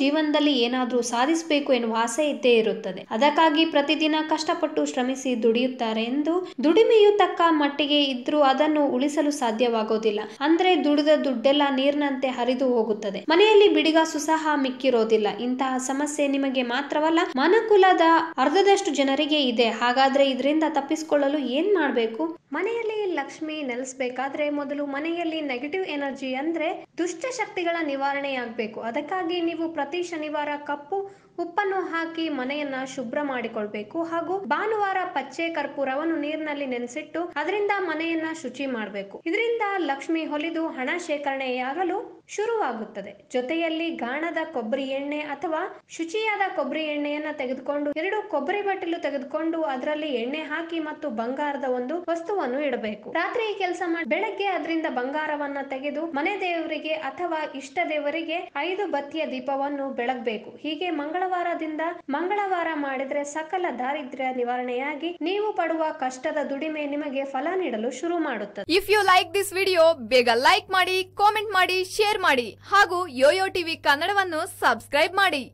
ಜೀವನದಲ್ಲಿ ಏನಾದ್ರೂ ಸಾಧಿಸಬೇಕು ಎನ್ನುವ ಆಸೆ ಇದ್ದೇ ಇರುತ್ತದೆ. ಅದಕ್ಕಾಗಿ ಪ್ರತಿದಿನ ಕಷ್ಟಪಟ್ಟು ಶ್ರಮಿಸಿ ದುಡಿಯುತ್ತಾರೆ ಎಂದು ದುಡಿಮೆಯು ತಕ್ಕ ಮಟ್ಟಿಗೆ ಇದ್ರೂ ಅದನ್ನು ಉಳಿಸಲು ಸಾಧ್ಯವಾಗೋದಿಲ್ಲ. ಅಂದ್ರೆ ದುಡಿದ ದುಡ್ಡೆಲ್ಲ ನೀರಿನಂತೆ ಹರಿದು ಹೋಗುತ್ತದೆ. ಮನೆಯಲ್ಲಿ ಬಿಡಿಗಾಸು ಸಹ ಮಿಕ್ಕಿರೋದಿಲ್ಲ. ಇಂತಹ ಸಮಸ್ಯೆ ನಿಮಗೆ ಮಾತ್ರವಲ್ಲ, ಮನಕುಲದ ಅರ್ಧದಷ್ಟು ಜನರಿಗೆ ಇದೆ. ಹಾಗಾದ್ರೆ ಇದರಿಂದ ತಪ್ಪಿಸಿಕೊಳ್ಳಲು ಏನ್ ಮಾಡ್ಬೇಕು? ಮನೆಯಲ್ಲಿ ಲಕ್ಷ್ಮಿ ನೆಲೆಸಬೇಕಾದ್ರೆ ಮೊದಲು ಮನೆಯಲ್ಲಿ ನೆಗೆಟಿವ್ ಎನರ್ಜಿ ಅಂದ್ರೆ ದುಷ್ಟ ಶಕ್ತಿಗಳ ನಿವಾರಣೆಯಾಗಬೇಕು. ಅದಕ್ಕಾಗಿ ನೀವು ಪ್ರತಿ ಶನಿವಾರ ಕಪ್ಪು ಉಪ್ಪನ್ನು ಹಾಕಿ ಮನೆಯನ್ನ ಶುಭ್ರ ಮಾಡಿಕೊಳ್ಬೇಕು ಹಾಗೂ ಭಾನುವಾರ ಪಚ್ಚೆ ಕರ್ಪೂರವನ್ನು ನೀರಿನಲ್ಲಿ ನೆನೆಸಿಟ್ಟು ಅದರಿಂದ ಮನೆಯನ್ನ ಶುಚಿ ಮಾಡಬೇಕು. ಇದರಿಂದ ಲಕ್ಷ್ಮಿ ಹೊಲಿದು ಹಣ ಶೇಖರಣೆಯಾಗಲು ಶುರುವಾಗುತ್ತದೆ. ಜೊತೆಯಲ್ಲಿ ಗಾಣದ ಕೊಬ್ಬರಿ ಎಣ್ಣೆ ಅಥವಾ ಶುಚಿಯಾದ ಕೊಬ್ಬರಿ ಎಣ್ಣೆಯನ್ನ ತೆಗೆದುಕೊಂಡು ಎರಡು ಕೊಬ್ಬರಿ ಬಟ್ಟಲು ತೆಗೆದುಕೊಂಡು ಅದರಲ್ಲಿ ಎಣ್ಣೆ ಹಾಕಿ ಮತ್ತು ಬಂಗಾರದ ಒಂದು ವಸ್ತುವನ್ನು ಇಡಬೇಕು. ರಾತ್ರಿ ಕೆಲಸ ಮಾಡಿ ಬೆಳಗ್ಗೆ ಅದರಿಂದ ಬಂಗಾರವನ್ನ ತೆಗೆದು ಮನೆ ದೇವರಿಗೆ ಅಥವಾ ಇಷ್ಟ ದೇವರಿಗೆ ಐದು ಬತ್ತಿಯ ದೀಪವನ್ನು ಬೆಳಗಬೇಕು. ಹೀಗೆ ಮಂಗಳವಾರದಿಂದ ಮಂಗಳವಾರ ಮಾಡಿದ್ರೆ ಸಕಲ ದಾರಿದ್ರ್ಯ ನಿವಾರಣೆಯಾಗಿ ನೀವು ಪಡುವ ಕಷ್ಟದ ದುಡಿಮೆ ನಿಮಗೆ ಫಲ ನೀಡಲು ಶುರು ಮಾಡುತ್ತದೆ. If you like this video ಬೇಗ ಲೈಕ್ ಮಾಡಿ ಕಾಮೆಂಟ್ ಮಾಡಿ ಶೇರ್ ಮಾಡಿ ಹಾಗೂ ಯೋಯೋ ಟಿವಿ ಕನ್ನಡವನ್ನು ಸಬ್ಸ್ಕ್ರೈಬ್ ಮಾಡಿ.